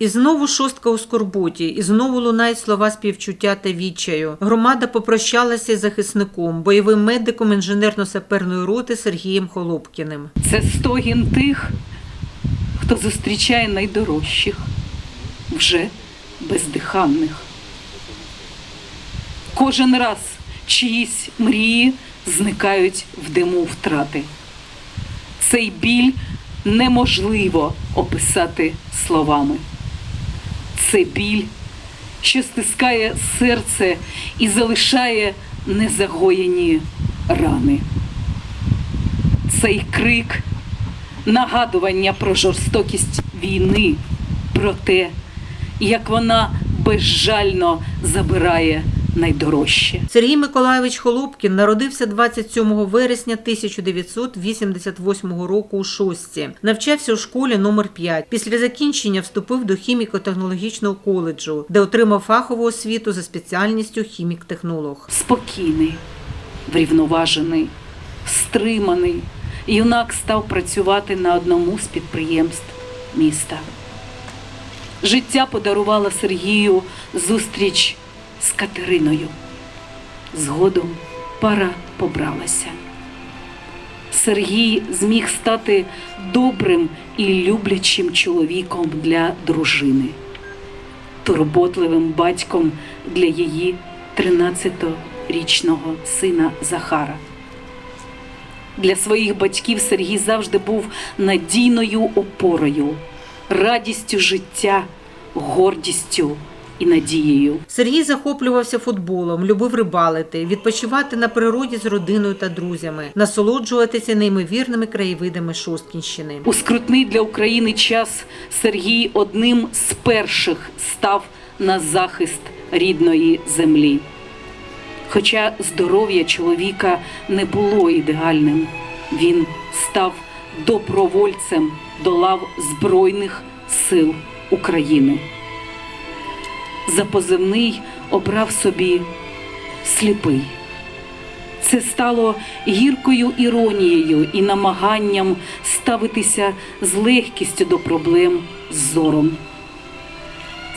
І знову шостка у скорботі, і знову лунають слова співчуття та відчаю. Громада попрощалася із захисником, бойовим медиком інженерно-саперної роти Сергієм Холопкіним. Це стогін тих, хто зустрічає найдорожчих, вже бездиханних. Кожен раз чиїсь мрії зникають в диму втрати. Цей біль неможливо описати словами. Це біль, що стискає серце і залишає незагоєні рани. Цей крик, нагадування про жорстокість війни, про те, як вона безжально забирає найдорожче. Сергій Миколайович Холопкін народився 27 вересня 1988 року у Шостці. Навчався у школі номер 5. Після закінчення вступив до хіміко-технологічного коледжу, де отримав фахову освіту за спеціальністю хімік-технолог. Спокійний, врівноважений, стриманий, юнак став працювати на одному з підприємств міста. Життя подарувало Сергію зустріч з Катериною. Згодом пара побралася. Сергій зміг стати добрим і люблячим чоловіком для дружини, турботливим батьком для її 13-річного сина Захара. Для своїх батьків Сергій завжди був надійною опорою, радістю життя, гордістю і надією. Сергій захоплювався футболом, любив рибалити, відпочивати на природі з родиною та друзями, насолоджуватися неймовірними краєвидами Шосткінщини. У скрутний для України час Сергій одним з перших став на захист рідної землі. Хоча здоров'я чоловіка не було ідеальним, він став добровольцем до лав Збройних сил України. За позивний обрав собі сліпий. Це стало гіркою іронією і намаганням ставитися з легкістю до проблем з зором.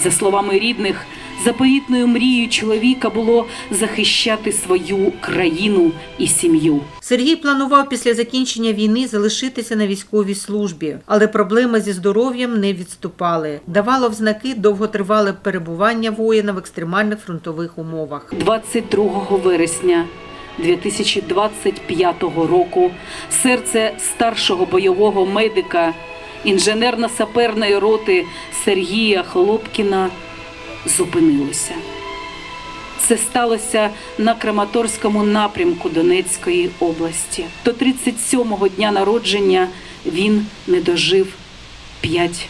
За словами рідних, заповітною мрією чоловіка було захищати свою країну і сім'ю. Сергій планував після закінчення війни залишитися на військовій службі, але проблеми зі здоров'ям не відступали. Давало в знаки довготривале перебування воїна в екстремальних фронтових умовах. 22 вересня 2025 року серце старшого бойового медика інженерно-саперної роти Сергія Хлопкіна зупинилося. Це сталося на Краматорському напрямку Донецької області. До 37-го дня народження він не дожив 5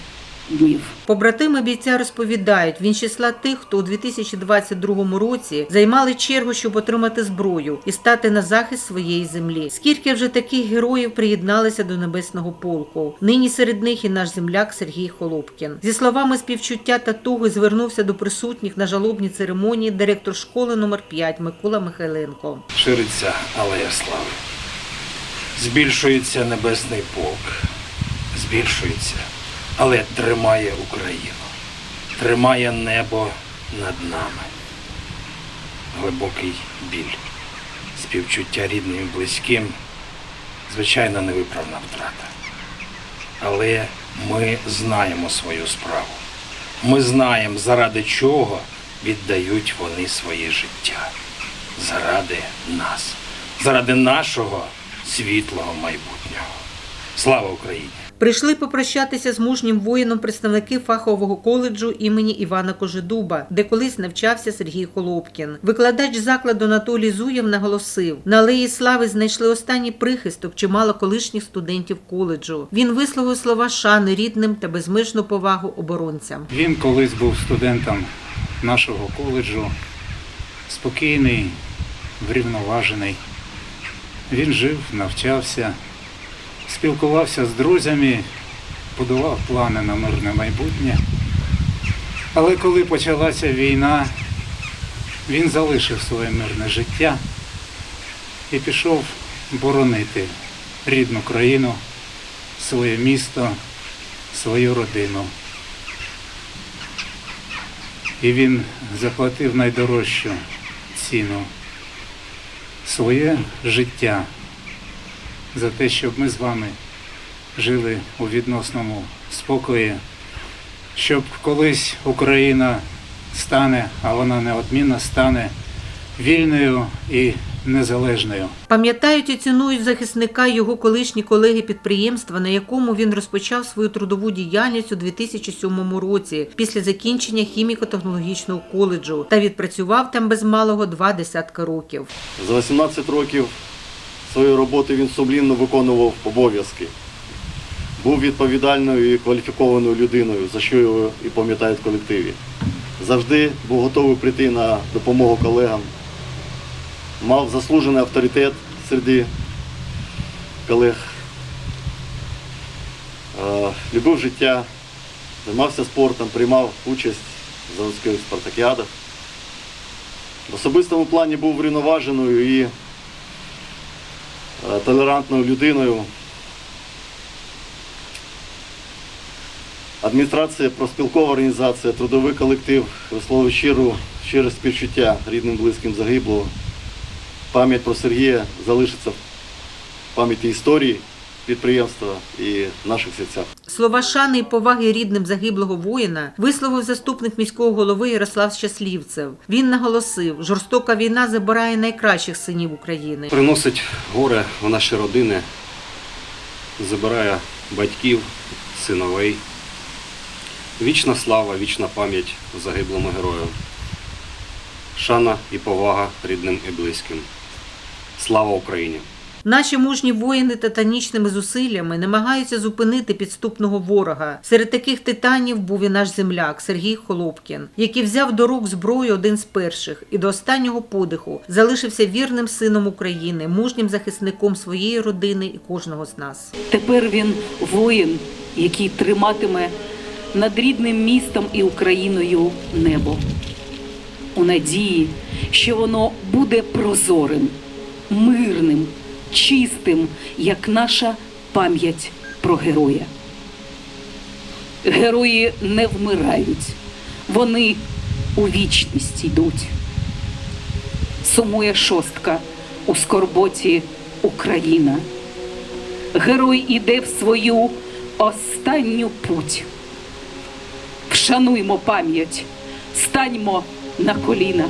днів. Побратими бійця розповідають, він числа тих, хто у 2022 році займали чергу, щоб отримати зброю і стати на захист своєї землі. Скільки вже таких героїв приєдналися до небесного полку? Нині серед них і наш земляк Сергій Холопкін. Зі словами співчуття та туги звернувся до присутніх на жалобній церемонії директор школи номер 5 Микола Михайленко. Шириться алея слави. Збільшується небесний полк. Збільшується, але тримає Україну. Тримає небо над нами. Глибокий біль. Співчуття рідним і близьким. Звичайно, невиправна втрата. Але ми знаємо свою справу. Ми знаємо, заради чого віддають вони своє життя. Заради нас, заради нашого світлого майбутнього. Слава Україні! Прийшли попрощатися з мужнім воїном представники фахового коледжу імені Івана Кожедуба, де колись навчався Сергій Холопкін. Викладач закладу Анатолій Зуєв наголосив: на алеї слави знайшли останній прихисток чимало колишніх студентів коледжу. Він висловив слова шани рідним та безмежну повагу оборонцям. Він колись був студентом нашого коледжу, спокійний, врівноважений. Він жив, навчався, спілкувався з друзями, будував плани на мирне майбутнє. Але коли почалася війна, він залишив своє мирне життя і пішов боронити рідну країну, своє місто, свою родину. І він заплатив найдорожчу ціну своє життя за те, щоб ми з вами жили у відносному спокої, щоб колись Україна стане, а вона неодмінно стане вільною і незалежною. Пам'ятають і цінують захисника його колишні колеги підприємства, на якому він розпочав свою трудову діяльність у 2007 році після закінчення хіміко-технологічного коледжу та відпрацював там без малого два десятка років. За 18 років своєї роботи він сумлінно виконував обов'язки. Був відповідальною і кваліфікованою людиною, за що його і пам'ятають в колективі. Завжди був готовий прийти на допомогу колегам. Мав заслужений авторитет серед колег. Любив життя, займався спортом, приймав участь в заводських спартакіадах. В особистому плані був врівноваженою і толерантною людиною. Адміністрація, проспілкова організація, трудовий колектив висловив щиру, щире співчуття рідним близьким загиблого. Пам'ять про Сергія залишиться в пам'яті історії підприємства і наших серцях. Слова шани і поваги рідним загиблого воїна висловив заступник міського голови Ярослав Щаслівцев. Він наголосив, жорстока війна забирає найкращих синів України. приносить горе в наші родини, забирає батьків, синовей. Вічна слава, вічна пам'ять загиблому герою. Шана і повага рідним і близьким. Слава Україні! Наші мужні воїни титанічними зусиллями намагаються зупинити підступного ворога. Серед таких титанів був і наш земляк Сергій Холопкін, який взяв до рук зброю один з перших і до останнього подиху залишився вірним сином України, мужнім захисником своєї родини і кожного з нас. Тепер він воїн, який триматиме над рідним містом і Україною небо. У надії, що воно буде прозорим, мирним, чистим, як наша пам'ять про героя. Герої не вмирають, вони у вічність йдуть. Сумує шостка у скорботі Україна. Герой іде в свою останню путь. Вшануймо пам'ять, станьмо на коліна.